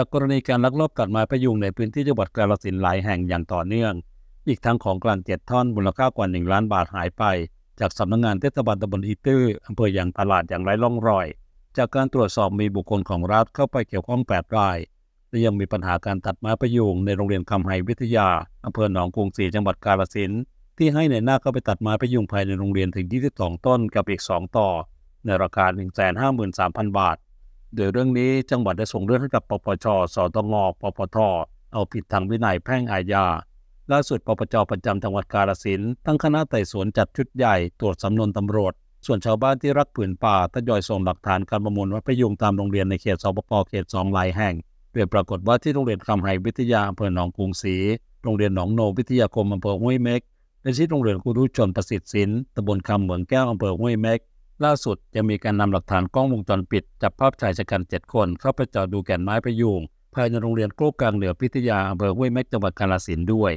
จากกรณีการลักลอบตัดไม้พยุงในพื้นที่จังหวัดกาฬสินธุ์หลายแห่งอย่างต่อเนื่อง อีกทั้งของกลางเจ็ดท่อนมูลค่ากว่า 1 ล้านบาทหายไป จากสำนักงงานเทศบาลตำบลอีตื้ออำเภออย่างตลาดอย่างไร้ร่องรอย จากการตรวจสอบมีบุคคลของรัฐเข้าไปเกี่ยวข้อง8ราย และยังมีปัญหาการตัดไม้พยุงในโรงเรียนคำไฮวิทยาอำเภอหนองกรุงศรีจังหวัดกาฬสินธุ์ที่ให้ในหน้าเข้าไปตัดไม้พยุงภายในโรงเรียนถึง 22 ต้นกับอีก 2 ต่อ ในราคา 153,000 บาท โดยเรื่องนี้จังหวัดได้ส่งเรื่องให้กับปปช สตง ปปท เอาผิดทางวินัยแพ่งอาญา ล่าสุดปปจประจำจังหวัดกาฬสินธุ์ตั้งคณะไต่สวนจัดชุดใหญ่ตรวจสำนวนตำรวจ ส่วนชาวบ้านที่รักผืนป่าทยอยส่งหลักฐานการประมูลไม้พยุงตามโรงเรียนในเขตสปปเขตสองหลายแห่งโดยปรากฏว่าที่โรงเรียนคำไฮวิทยาอำเภอหนองกรุงศรีโรงเรียนหนองโนวิทยาคมอำเภอห้วยเม็กและที่โรงเรียนครูรุชนประสิทธิ์ศิลป์ตำบลคำเหมืองแก้วอำเภอห้วยเม็ก ล่าสุดยังมีการนำหลักฐานกล้องวงจรปิด จับภาพชายชะกันเจ็ดคน เข้าไปจอดดูแก่นไม้พยุงภายในโรงเรียนโกกลางเหนือพิทยาอำเภอห้วยเม็กจังหวัดกาฬสินด้วย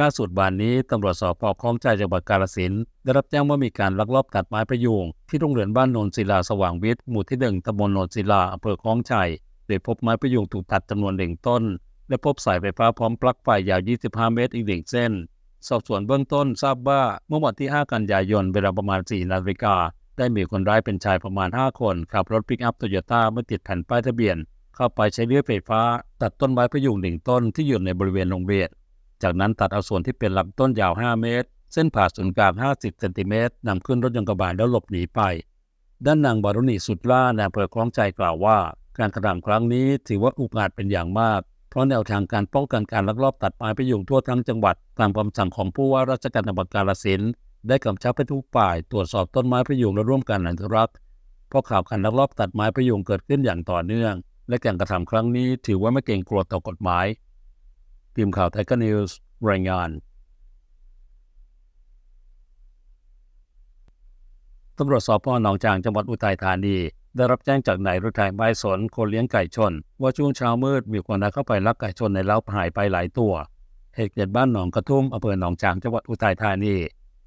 ล่าสุดวันนี้ตำรวจสพคลองใจจังหวัดกาฬสินได้รับแจ้งว่ามีการลักลอบตัดไม้พยุงที่โรงเรียนบ้านโนนศิลาสว่างวิทย์หมู่ที่หนึ่งตำบลโนนศิลาอำเภอคลองชัยโดยพบไม้พยุงถูกตัดจำนวนหนึ่งต้น และพบสายไฟฟ้าพร้อมปลั๊กไฟยาว 25 เมตรอีกหนึ่งเส้น สอบสวนเบื้องต้นทราบว่าเมื่อวันที่ 5 กันยายนเวลาประมาณ 4 นาฬิกา ได้มีคนร้ายเป็นชายประมาณ 5 คนขับรถปิกอัพโตโยต้าไม่ติดแผ่นป้ายทะเบียน เข้าไปใช้เลื่อยไฟฟ้า ตัดต้นไม้พยุงหนึ่งต้นที่อยู่ในบริเวณโรงเรียนจากนั้นตัดเอาส่วนที่เป็นลำต้นยาว 5 เมตร เส้นผ่าศูนย์กลาง 50 เซนติเมตรนำขึ้นรถยนต์กระบะแล้วหลบหนีไป ด้านนางบารุณีสุดล่าในอำเภอคล้องใจกล่าวว่า การกระทำครั้งนี้ถือว่าอุกอาจเป็นอย่างมาก เพราะแนวทางการป้องกันการลักลอบตัดไม้พยุงทั่วทั้งจังหวัด ตามคำสั่งของผู้ว่าราชการจังหวัดกาฬสินธุ์ ได้กำชับให้ทุกฝ่ายตรวจสอบต้นไม้พยุงและร่วมกันอนุรักษ์เพราะข่าวการลักลอบตัดไม้พยุงเกิดขึ้นอย่างต่อเนื่อง และการกระทำครั้งนี้ถือว่าไม่เกรงกลัวต่อกฎหมายทีมข่าวไทยกนิวส์รายงานตำรวจสพหนองจางจังหวัดอุทัยธานีได้รับแจ้งจากนายรุทัยไม้สนคนเลี้ยงไก่ชน ว่าช่วงเช้ามืดมีคนร้าเข้าไปลักไก่ชนในเล้าหายไปหลายตัวเหตุเกิดบ้านหนองกระทุ่มอำเภอหนองจางจังหวัดอุทัยธานี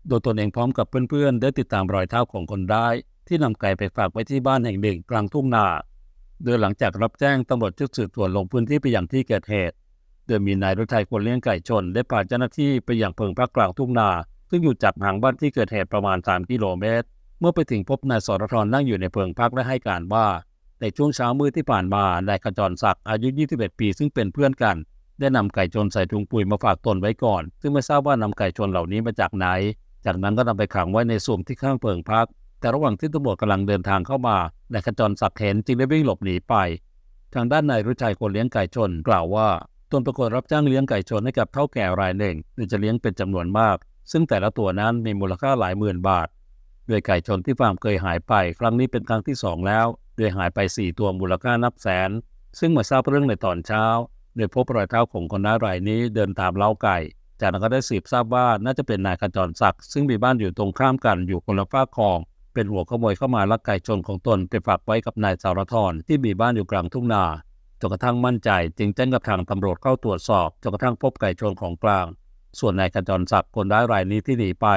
โดยตนเองพร้อมกับเพื่อนๆ ได้ติดตามรอยเท้าของคนร้าย ที่นำไก่ไปฝากไว้ที่บ้านแห่งหนึ่งกลางทุ่งนา โดยหลังจากรับแจ้งตำรวจชุดสืบสวนลงพื้นที่ไปอยังที่เกิดเหตุ โดยมีนายรุทัยคนเลี้ยงไก่ชน ได้พาเจ้าหน้าที่ไปอยังเพิงพักกลางทุ่งนา ซึ่งอยู่จากห่างบ้านที่เกิดเหตุประมาณ 3 กิโลเมตร เมื่อไปถึงพบนายสรทรนั่งอยู่ในเพิงพักและให้การว่า ในช่วงเช้ามืดที่ผ่านมานายขจรศักดิ์อายุ 21 ปี ซึ่งเป็นเพื่อนกันได้นำไก่ชนใส่ถุงปุ๋ยมาฝากตนไว้ก่อน ซึ่งไม่ทราบว่านำไก่ชนเหล่านี้มาจากไหน จากนั้นก็นำไปขังไว้ในสุ่มที่ข้างเพิงพัก แต่ระหว่างที่ตำรวจกำลังเดินทางเข้ามานายขจรศักดิ์เห็นจึงได้วิ่งหลบหนีไป ทางด้านนายรุชัยคนเลี้ยงไก่ชน กล่าวว่าตนประกฏรับจ้างเลี้ยงไก่ชนให้กับเท่าแก่รายหนึ่งโดยจะเลี้ยงเป็นจำนวนมาก ซึ่งแต่ละตัวนั้นมีมูลค่าหลายหมื่นบาท โดยไก่ชนที่ฟาร์มเคยหายไป ครั้งนี้เป็นครั้งที่สองแล้ว โดยหายไป 4 ตัวมูลค่านับแสน ซึ่งมาทราบเรื่องในตอนเช้า โดยพบรอยเท้าของคนร้ายรายนี้เดินตามเล้าไก่ จากนั้นก็ได้สืบทราบว่าน่าจะเป็นนายขจรศักดิ์ซึ่งมีบ้านอยู่ตรงข้ามกันอยู่คนละฝากคลอง เป็นหัวขโมยเข้ามาลักไก่ชนของตนไปฝากไว้กับนายสารทรที่มีบ้านอยู่กลางทุ่งนาจนกระทั่งมั่นใจ จึงแจ้งกับทางตำรวจเข้าตรวจสอบจนกระทั่งพบไก่ชนของกลาง ส่วนนายขจรศักดิ์คนร้ายรายนี้ที่หนีไป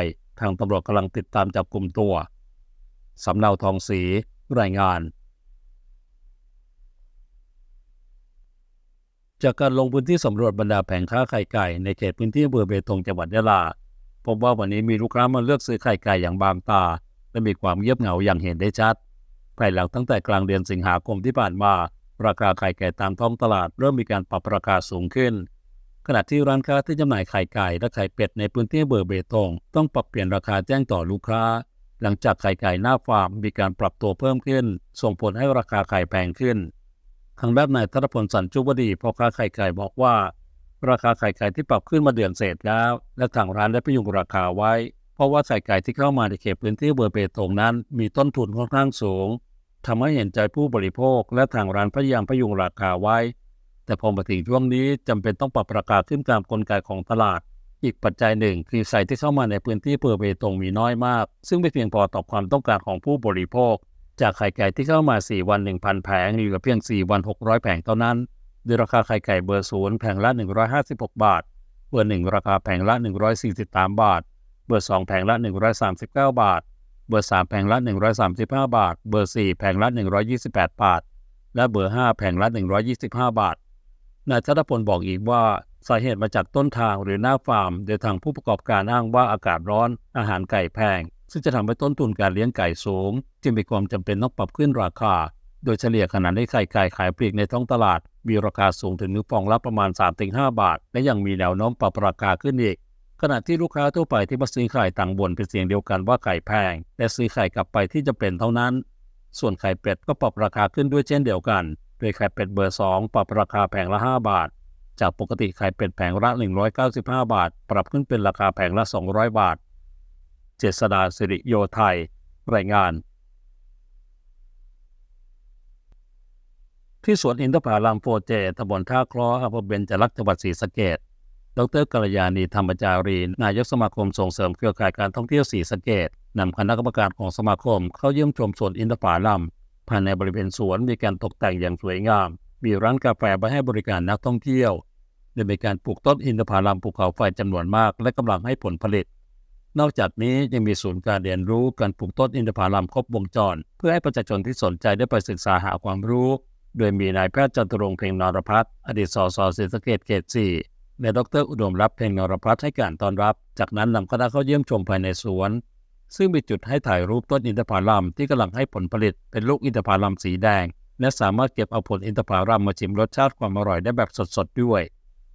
ทางตำรวจกำลังติดตามจับกลุ่มตัวสำเนาทองศรีรายงาน จากการลงพื้นที่สำรวจบรรดาแผงค้าไข่ไก่ในเขตพื้นที่อำเภอเบตงจังหวัดยะลา พบว่าวันนี้มีลูกค้ามาเลือกซื้อไข่ไก่อย่างบางตา และมีความเงียบเหงาอย่างเห็นได้ชัดภายหลังตั้งแต่กลางเดือนสิงหาคมที่ผ่านมา ราคาไข่ไก่ตามท้องตลาดเริ่มมีการปรับราคาสูงขึ้น ขณะที่ร้านค้าที่จำหน่ายไข่ไก่และไข่เป็ดในพื้นที่เบอร์เบตงต้องปรับเปลี่ยนราคาแจ้งต่อลูกค้า หลังจากไข่ไก่หน้าฟาร์มมีการปรับตัวเพิ่มขึ้น ส่งผลให้ราคาไข่แพงขึ้น ทางด้านนายธนพลสันจุวดีพ่อค้าไข่ไก่บอกว่า ราคาไข่ไก่ที่ปรับขึ้นมาเดือนเศษแล้ว และทางร้านได้พยุงราคาไว้ เพราะว่าไข่ไก่ที่เข้ามาในเขตพื้นที่เบอร์เบตงนั้น มีต้นทุนค่อนข้างสูงทำให้เห็นใจผู้บริโภค และทางร้านพยายามพยุงราคาไว้ แต่พอมาถึงช่วงนี้จำเป็นต้องปรับราคาขึ้นตามกลไกของตลาด อีกปัจจัยหนึ่งคือไส่ที่เข้ามาในพื้นที่อำเภอเบตงมีน้อยมาก ซึ่งไม่เพียงพอต่อความต้องการของผู้บริโภค จากไข่ไก่ที่เข้ามา 4 วัน 1,000 แผงเหลือเพียง 4 วัน 600 แผงเท่านั้นโดยราคาไข่ไก่เบอร์ศูนย์แผงละ 156 บาท เบอร์ 1 ราคาแผงละ 143 บาท เบอร์ 2 แผงละ 139 บาท เบอร์ 3 แผงละ 135 บาท เบอร์ 4 แผงละ 128 บาท และเบอร์ 5 แผงละ 125 บาท นายธนพลบอกอีกว่าสาเหตุมาจากต้นทางหรือหน้าฟาร์ม โดยทางผู้ประกอบการอ้างว่าอากาศร้อน อาหารไก่แพง ซึ่งจะทำให้ต้นทุนการเลี้ยงไก่สูง จึงมีความจำเป็นต้องปรับขึ้นราคา โดยเฉลี่ยขนาดที่ไข่ไก่ขายปลีกในท้องตลาด มีราคาสูงถึงนึกฟองละประมาณ 3-5 บาท และยังมีแนวโน้มปรับราคาขึ้นอีกขณะที่ลูกค้าทั่วไปที่มาซื้อไข่ต่างบ่นเป็นเสียงเดียวกันว่าไก่แพง และซื้อไข่กลับไปที่จะเป็นเท่านั้น ส่วนไข่เป็ดก็ปรับราคาขึ้นด้วยเช่นเดียวกัน โดยไข่เป็ดเบอร์ 2 ปรับราคาแผงละ 5 บาท จากปกติไข่เป็ดแผงละ 195 บาท ปรับขึ้นเป็นราคาแผงละ 200 บาท เจษดาสิริโยไทย รายงาน ที่สวนอินทผลัมโฟเจตำบลท่าคลออำเภอเบญจรักษ์จังหวัดศรีสะเกษดรกัลยาณีธรรมจารี นายกสมาคมส่งเสริมเครือข่ายการท่องเที่ยวศรีสะเกษนำคณะกรรมการของสมาคม เข้าเยี่ยมชมสวนอินทผลัมภายในบริเวณสวนมีการตกแต่งอย่างสวยงาม มีร้านกาแฟไว้ให้บริการนักท่องเที่ยวโดยมีการปลูกต้นอินทผลัมภูเขาไฟจำนวนมาก และกำลังให้ผลผลิต นอกจากนี้ยังมีศูนย์การเรียนรู้การปลูกต้นอินทผลัมครบวงจร เพื่อให้ประชาชนที่สนใจได้ไปศึกษาหาความรู้ โดยมีนายแพทย์จตุรงเพ็งนรพัฒน์อดีตสสศรีสะเกษเขตสี่และดรอุดมรับเพ็งนรพัฒน์ให้การต้อนรับ จากนั้นนำคณะเข้าเยี่ยมชมภายในสวน ซึ่งมีจุดให้ถ่ายรูปต้นอินทผลัมที่กำลังให้ผลผลิตเป็นลูกอินทผลัมสีแดง และสามารถเก็บเอาผลอินทผลัมมาชิมรสชาติความอร่อยได้แบบสดๆด้วย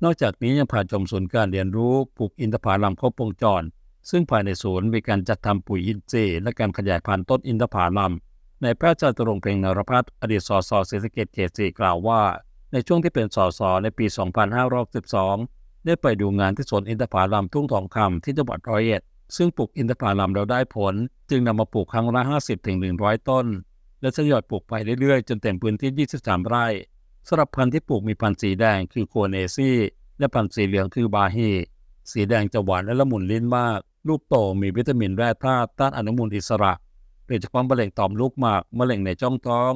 นอกจากนี้ยังผ่านชมศูนย์การเรียนรู้ปลูกอินทผลัมครบวงจร ซึ่งภายในศูนย์มีการจัดทำปุ๋ยอินทรีย์และการขยายพันธุ์ต้นอินทผลัมในแพทย์จตุรงเพ็งนรพัฒน์อดีตสสเศรีสะเกษเขตสี่กล่าวว่า ในช่วงที่เป็นสสในปี 2512 ได้ไปดูงานที่สวนอินทผลัมทุ่งทองคำที่จังหวัดร้อยเอ็ด ซึ่งปลูกอินทผลัมแล้วได้ผล จึงนำมาปลูกครั้งละ 50-100 ต้น และทยอยปลูกไปเรื่อยๆ จนเต็มพื้นที่ 23 ไร่สำหรับพันธุ์ที่ปลูกมีพันธุ์สีแดงคือโคเนซี่ และพันธุ์สีเหลืองคือบาฮีสีแดงจะหวานและละมุนลิ้นมาก ลูกโตมีวิตามินแร่ธาตุต้านอนุมูลอิสระโดยเฉพาะมะเร็งต่อมลูกหมากมะเร็งในช่องท้อง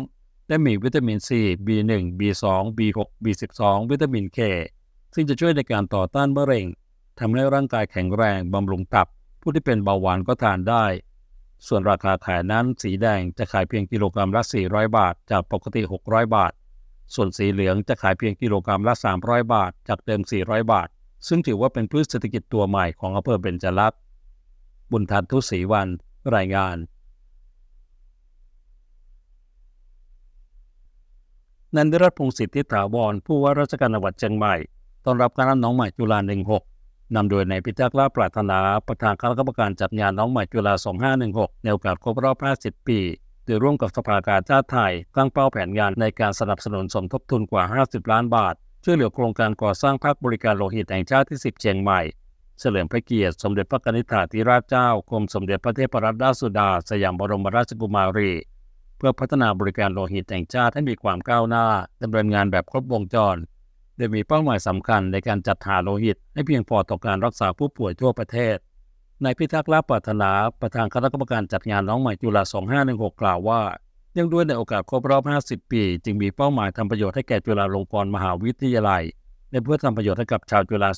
และมีวิตามิน C B1 B2 B6 B12 วิตามิน K ซึ่งจะช่วยในการต่อต้านมะเร็งทำให้ร่างกายแข็งแรงบำรุงตับ ผู้ที่เป็นเบาหวานก็ทานได้ ส่วนราคาขายนั้นสีแดงจะขายเพียงกิโลกรัมละ 400 บาท จากปกติ 600 บาท ส่วนสีเหลืองจะขายเพียงกิโลกรัมละ 300 บาท จากเดิม 400 บาท ซึ่งถือว่าเป็นพืชเศรษฐกิจตัวใหม่ของอำเภอเบญจรักษ์ บุญทันทุศรีวันรายงาน นันทรัตน์พงศ์สิทธิถาวรผู้ว่าราชการจังหวัดเชียงใหม่ต้อนรับคณะน้องใหม่จุฬา16นำโดยนายพิทักษ์ลาปรารถนาประธานคณะกรรมการจัดงานน้องใหม่จุฬา2516 ในโอกาสครบรอบ 50 ปีโดยร่วมกับสภากาชาติไทยตั้งเป้าแผนงานในการสนับสนุนสมทบทุนกว่า 50 ล้านบาท ช่วยเหลือโครงการก่อสร้างภาคบริการโลหิตแห่งชาติที่ 10 เชียงใหม่ เฉลิมพระเกียรติสมเด็จพระนิษฐาธิราชเจ้ากรมสมเด็จพระเทพรัตนราชสุดา สยามบรมราชกุมารี เพื่อพัฒนาบริการโลหิตแห่งชาติให้มีความก้าวหน้าดำเนินงานแบบครบวงจร โดยมีเป้าหมายสำคัญในการจัดหาโลหิต ให้เพียงพอต่อการรักษาผู้ป่วยทั่วประเทศนายพิทักษ์ลาปรารถนาประธานคณะกรรมการจัดงานน้องใหม่จุฬา2516 กล่าวว่าเนื่องด้วยในโอกาสครบรอบ 50 ปี จึงมีเป้าหมายทำประโยชน์ให้แก่จุฬาลงกรณ์มหาวิทยาลัย และเพื่อทำประโยชน์ให้กับชาวจุฬา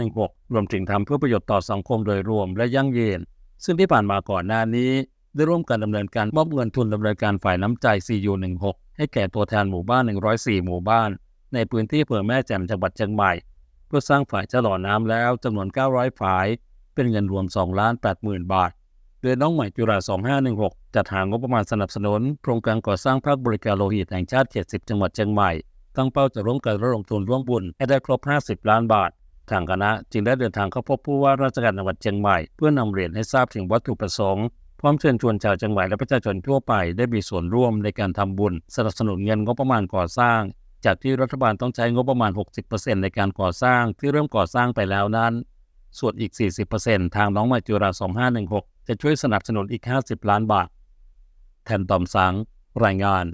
2516 รวมถึงทำเพื่อประโยชน์ต่อสังคมโดยรวมและยั่งยืน ซึ่งที่ผ่านมาก่อนหน้านี้ ได้ร่วมกันดำเนินการมอบเงินทุนดำเนินการฝ่ายน้ำใจ CU16 ให้แก่ตัวแทนหมู่บ้าน 104 หมู่บ้าน ในพื้นที่อำเภอแม่แจ่มจังหวัดเชียงใหม่ เพื่อสร้างฝ่ายชะลอน้ำแล้วจำนวน 900 ฝ่าย เป็นเงินรวม 2 ล้าน8หมื่นบาทโดยน้องใหม่จุฬา 2516 จัดหางบประมาณสนับสนุน โครงการก่อสร้างภาคบริการโลหิตแห่งชาติ 70 จังหวัดเชียงใหม่ ตั้งเป้าจะร่วมกันระดมทุนร่วมบุญให้ได้ครบ 50 ล้านบาท ทางคณะจึงได้เดินทางเข้าพบผู้ว่าราชการจังหวัดเชียงใหม่ เพื่อนำเรียนให้ทราบถึงวัตถุประสงค์พร้อมเชิญชวนชาวเชียงใหม่และประชาชนทั่วไปได้มีส่วนร่วมในการทำบุญ สนับสนุนเงินงบประมาณก่อสร้าง จากที่รัฐบาลต้องใช้งบประมาณ 60%ในการก่อสร้างที่เริ่มก่อสร้างไปแล้วนั้น ส่วนอีก 40%ทางน้องใหม่จุฬา2516 จะช่วยสนับสนุนอีก 50 ล้านบาท แทนตอมสัง รายงาน